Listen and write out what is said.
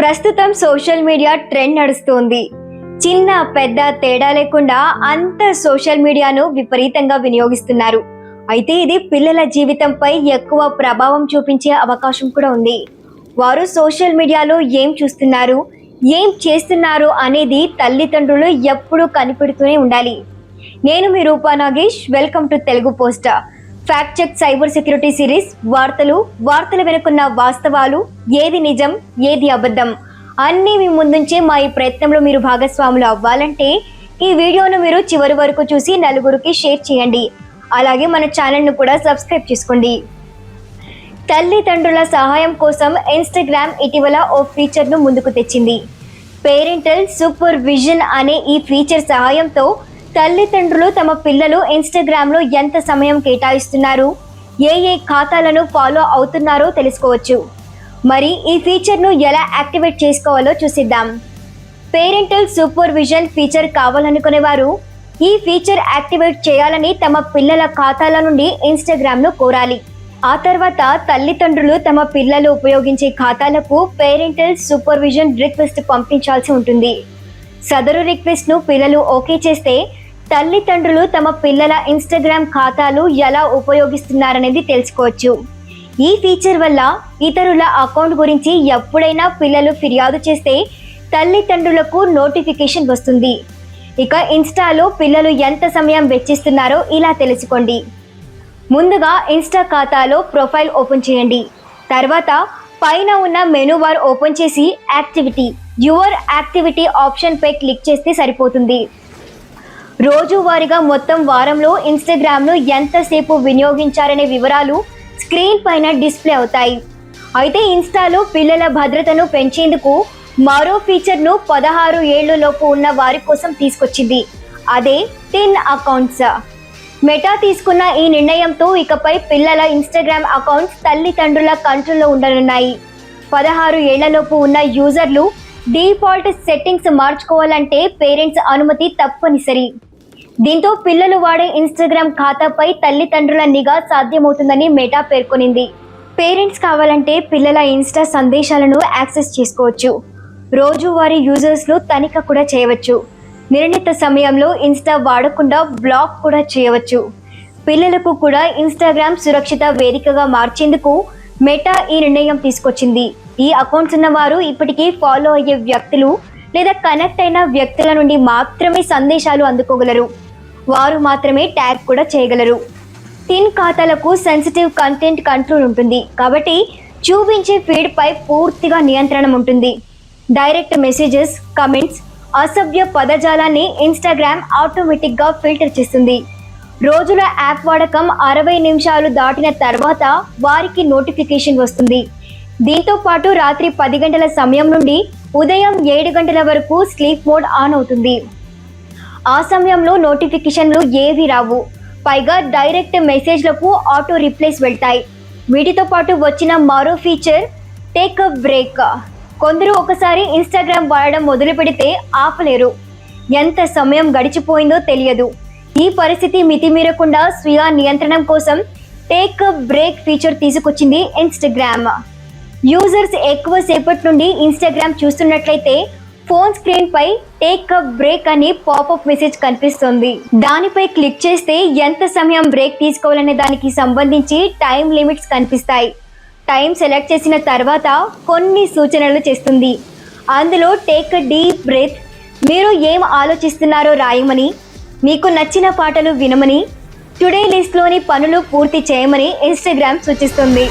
ప్రస్తుతం social media trend నడుస్తోంది. చిన్న పెద్ద తేడా లేకుండా అంత సోషల్ మీడియాను విపరీతంగా వినియోగిస్తున్నారు. అయితే ఇది పిల్లల జీవితంపై ఎక్కువ ప్రభావం చూపించే అవకాశం కూడా ఉంది. వారు సోషల్ మీడియాలో ఏం చూస్తున్నారు ఏం చేస్తున్నారు అనేది తల్లిదండ్రులు ఎప్పుడూ కనిపెడుతూనే ఉండాలి. నేను మీ Roopa Nagesh welcome to Telugu పోస్టా. Fact check cyber security series వార్తలు వార్తల వెనుకున్న వాస్తవాలు ఏది నిజం ఏది అబద్ధం? అన్నీ మీ ముందుంచే మా ఈ ప్రయత్నంలో మీరు భాగస్వాములు అవ్వాలంటే ఈ వీడియోను మీరు చివరి వరకు చూసి నలుగురికి షేర్ చేయండి. అలాగే మన ఛానల్ను కూడా సబ్స్క్రైబ్ చేసుకోండి. తల్లిదండ్రుల సహాయం కోసం ఇన్స్టాగ్రామ్ ఇటీవల ఓ ఫీచర్ను ముందుకు తెచ్చింది. పేరెంటల్ సూపర్ విజన్ అనే ఈ ఫీచర్ సహాయంతో తల్లిదండ్రులు తమ పిల్లలు ఇన్స్టాగ్రామ్లో ఎంత సమయం కేటాయిస్తున్నారు? ఏ ఏ ఖాతాలను ఫాలో అవుతున్నారో తెలుసుకోవచ్చు. మరి ఈ ఫీచర్ను ఎలా యాక్టివేట్ చేసుకోవాలో చూసిద్దాం. పేరెంటల్ సూపర్విజన్ ఫీచర్ కావాలనుకునే వారు ఈ ఫీచర్ యాక్టివేట్ చేయాలని తమ పిల్లల ఖాతాల నుండి ఇన్స్టాగ్రామ్ను కోరాలి. ఆ తర్వాత తల్లిదండ్రులు తమ పిల్లలు ఉపయోగించే ఖాతాలకు పేరెంటల్ సూపర్విజన్ రిక్వెస్ట్ పంపించాల్సి ఉంటుంది. సదరు రిక్వెస్ట్ను పిల్లలు ఓకే చేస్తే తల్లిదండ్రులు తమ పిల్లల ఇన్స్టాగ్రామ్ ఖాతాలు ఎలా ఉపయోగిస్తున్నారనేది తెలుసుకోవచ్చు. ఈ ఫీచర్ వల్ల ఇతరుల అకౌంట్ గురించి ఎప్పుడైనా పిల్లలు ఫిర్యాదు చేస్తే తల్లిదండ్రులకు నోటిఫికేషన్ వస్తుంది. ఇక ఇన్స్టాలో పిల్లలు ఎంత సమయం వెచ్చిస్తున్నారో ఇలా తెలుసుకోండి. ముందుగా ఇన్స్టా ఖాతాలో ప్రొఫైల్ ఓపెన్ చేయండి. తర్వాత పైన ఉన్న మెనూ బార్ ఓపెన్ చేసి యాక్టివిటీ యువర్ యాక్టివిటీ ఆప్షన్పై క్లిక్ చేస్తే సరిపోతుంది. రోజువారీగా మొత్తం వారంలో ఇన్స్టాగ్రామ్ను ఎంతసేపు వినియోగించారనే వివరాలు స్క్రీన్ పైన డిస్ప్లే అవుతాయి. అయితే ఇన్స్టాలో పిల్లల భద్రతను పెంచేందుకు మరో ఫీచర్ను పదహారు ఏళ్ళలోపు ఉన్న వారి కోసం తీసుకొచ్చింది. అదే టిన్ అకౌంట్స్. మెటా తీసుకున్న ఈ నిర్ణయంతో ఇకపై పిల్లల ఇన్స్టాగ్రామ్ అకౌంట్స్ తల్లిదండ్రుల కంట్రోల్లో ఉండనున్నాయి. పదహారు ఏళ్ళలోపు ఉన్న యూజర్లు డిఫాల్ట్ సెట్టింగ్స్ మార్చుకోవాలంటే పేరెంట్స్ అనుమతి తప్పనిసరి. దీంతో పిల్లలు వాడే ఇన్స్టాగ్రామ్ ఖాతాపై తల్లిదండ్రుల నిఘా సాధ్యమవుతుందని మెటా పేర్కొనింది. పేరెంట్స్ కావాలంటే పిల్లల ఇన్స్టా సందేశాలను యాక్సెస్ చేసుకోవచ్చు. రోజువారీ యూజర్స్ను తనిఖ కూడా చేయవచ్చు. నిర్ణీత సమయంలో ఇన్స్టా వాడకుండా బ్లాక్ కూడా చేయవచ్చు. పిల్లలకు కూడా ఇన్స్టాగ్రామ్ సురక్షిత వేదికగా మార్చేందుకు మెటా ఈ నిర్ణయం తీసుకొచ్చింది. ఈ అకౌంట్స్ ఉన్నవారు ఇప్పటికీ ఫాలో అయ్యే వ్యక్తులు లేదా కనెక్ట్ అయిన వ్యక్తుల నుండి మాత్రమే సందేశాలు అందుకోగలరు. వారు మాత్రమే ట్యాగ్ కూడా చేయగలరు. టిన్ ఖాతాలకు సెన్సిటివ్ కంటెంట్ కంట్రోల్ ఉంటుంది. కాబట్టి చూపించే ఫీడ్పై పూర్తిగా నియంత్రణ ఉంటుంది. డైరెక్ట్ మెసేజెస్ కమెంట్స్ అసభ్య పదజాలాన్ని ఇన్స్టాగ్రామ్ ఆటోమేటిక్గా ఫిల్టర్ చేస్తుంది. రోజుల యాప్ వాడకం అరవై నిమిషాలు దాటిన తర్వాత వారికి నోటిఫికేషన్ వస్తుంది. దీంతో పాటు రాత్రి పది గంటల సమయం నుండి ఉదయం ఏడు గంటల వరకు స్లీప్ మోడ్ ఆన్ అవుతుంది. ఆ సమయంలో నోటిఫికేషన్లు ఏవి రావు. పైగా డైరెక్ట్ మెసేజ్లకు ఆటో రిప్లేస్ వెళ్తాయి. వీటితో పాటు వచ్చిన మరో ఫీచర్ టేక్ అ బ్రేక్. కొందరు ఒకసారి ఇన్స్టాగ్రామ్ వాడడం మొదలు పెడితే ఆపలేరు. ఎంత సమయం గడిచిపోయిందో తెలియదు. ఈ పరిస్థితి మితిమీరకుండా స్వీయ నియంత్రణం కోసం టేక్ బ్రేక్ ఫీచర్ తీసుకొచ్చింది ఇన్స్టాగ్రామ్. యూజర్స్ ఎక్కువ సేపటి నుండి ఇన్స్టాగ్రామ్ చూస్తున్నట్లయితే ఫోన్ స్క్రీన్ పై టేక్ అ బ్రేక్ అని పాపప్ మెసేజ్ కనిపిస్తుంది. దానిపై క్లిక్ చేస్తే ఎంత సమయం బ్రేక్ తీసుకోవాలనే దానికి సంబంధించి టైం లిమిట్స్ కనిపిస్తాయి. టైం సెలెక్ట్ చేసిన తర్వాత కొన్ని సూచనలు చేస్తుంది. అందులో టేక్ అ డీప్ బ్రెత్ మీరు ఏం ఆలోచిస్తున్నారో రాయమని మీకు నచ్చిన పాటలు వినమని టుడే లిస్ట్లోని పనులు పూర్తి చేయమని ఇన్స్టాగ్రామ్ సూచిస్తుంది.